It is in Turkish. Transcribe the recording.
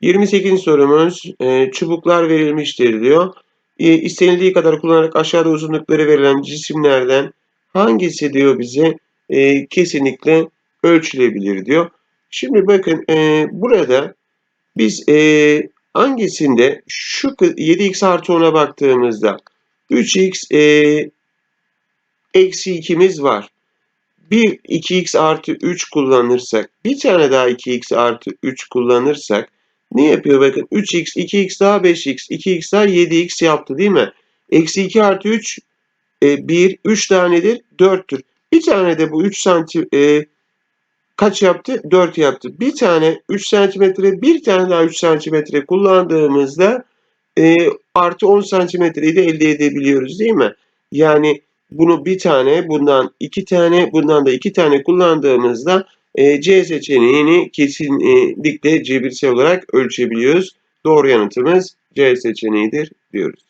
28. sorumuz e, çubuklar verilmiştir diyor. E, istenildiği kadar kullanarak aşağıda uzunlukları verilen cisimlerden hangisi diyor bize e, kesinlikle ölçülebilir diyor. Şimdi bakın e, burada biz hangisinde şu kı- 7x artı 10'a baktığımızda 3x e, eksi 2'miz var. Bir 2x artı 3 kullanırsak, bir tane daha 2x artı 3 kullanırsak ne yapıyor? Bakın 3x, 2x daha 5x, 2x daha 7x yaptı değil mi? Eksi 2 artı 3, e, 1, 3 tanedir, 4'tür. Bir tane de bu 3 santim e, kaç yaptı? 4 yaptı. Bir tane 3 santimetre, bir tane daha 3 santimetre kullandığımızda e, artı 10 santimetreyi de elde edebiliyoruz değil mi? Yani bunu bir tane, bundan iki tane, bundan da iki tane kullandığımızda e, C seçeneğini kesinlikle cebirsel olarak ölçebiliyoruz. Doğru yanıtımız C seçeneğidir diyoruz.